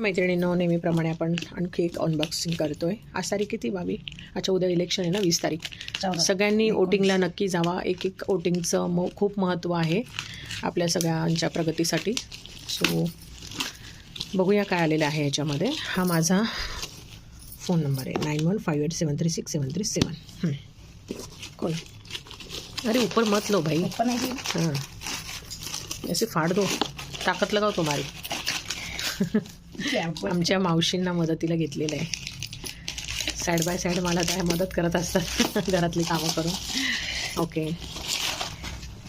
मैत्रिणींनो नेहमीप्रमाणे आपण आणखी एक अनबॉक्सिंग करतोय. आज तारीख किती बावी अच्छा उद्या इलेक्शन आहे ना वीस तारीख. सगळ्यांनी वोटिंगला नक्की जावा. एक एक वोटिंगचं म खूप महत्त्व आहे आपल्या सगळ्यांच्या प्रगतीसाठी. सो बघूया काय आलेलं आहे याच्यामध्ये. हा माझा फोन नंबर आहे. Nine one five eight seven three six seven three seven कोण? अरे ऊपर मत लो भाई. आहे हाँ. ऐसे फाड़ दो ताकद लगाव तुम्हारी. आमच्या मावशींना मदतीला घेतलेलं आहे. साईड बाय साईड मला काय मदत करत असतात घरातली कामं करून. ओके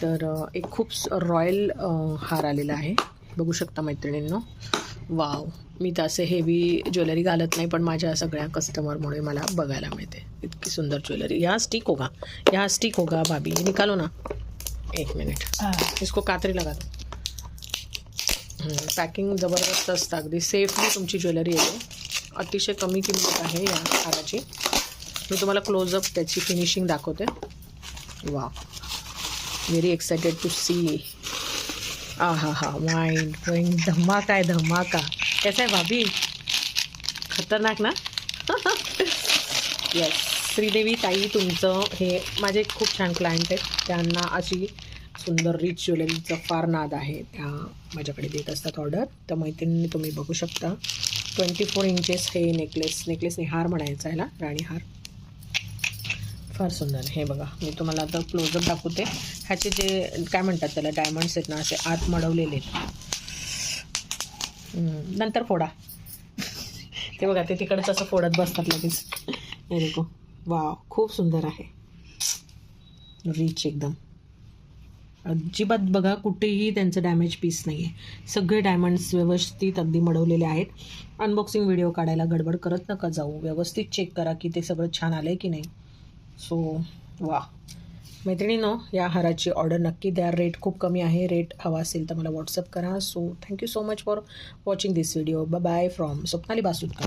तर एक खूप रॉयल हार आलेला आहे. बघू शकता मैत्रिणींनो. वाव मी तर असे हेवी ज्वेलरी घालत नाही पण माझ्या सगळ्या कस्टमरमुळे मला बघायला मिळते. इतकी सुंदर ज्वेलरी यहाँ स्टिक होगा. यहाँ स्टिक होगा भाभी. ये निकालो ना. एक मिनिट. इसको कात्री लगा दो पॅकिंग जबरदस्त असतं. अगदी सेफली तुमची ज्वेलरी येते. अतिशय कमी किंमत आहे या हाराची. मी तुम्हाला क्लोजअप त्याची फिनिशिंग दाखवते. वा व्हेरी एक्सायटेड टू सी आ हा हा माइंड गोईंग धमाका आहे धमाका. कसं आहे भाभी? खतरनाक ना? येस श्रीदेवी ताई तुमचं हे माझे खूप छान क्लायंट आहेत. त्यांना अशी सुंदर रिच ज्वेलरीचं फार नाद आहे त्या माझ्याकडे देत असतात ऑर्डर तर मैत्रिणींनी तुम्ही बघू शकता. ट्वेंटी फोर इंचेस हे नेकलेस नेकलेसने हार म्हणायचा ह्याला राणी हार. फार सुंदर. हे बघा मी तुम्हाला आता क्लोजअप दाखवते. ह्याचे जे काय म्हणतात त्याला डायमंड्स आहेत ना असे आत मडवलेले. आहेत नंतर फोडा. ते बघा ते तिकडंच असं फोडत बसतात लगेच. हे देखो. वा खूप सुंदर आहे. रिच एकदम. अजिबात बघा कुठेही त्यांचं डॅमेज पीस नाही आहे सगळे डायमंड्स व्यवस्थित अगदी मडवलेले आहेत. अनबॉक्सिंग व्हिडिओ काढायला गडबड करत नका जाऊ. व्यवस्थित चेक करा की ते सगळं छान आलं आहे की नाही. सो वा. मैत्रिणीनो या हाराची ऑर्डर नक्की द्या. रेट खूप कमी आहे. रेट हवा असेल तर मला व्हॉट्सअप करा. So thank you so much for watching this video bye from Swapnali Basudkar.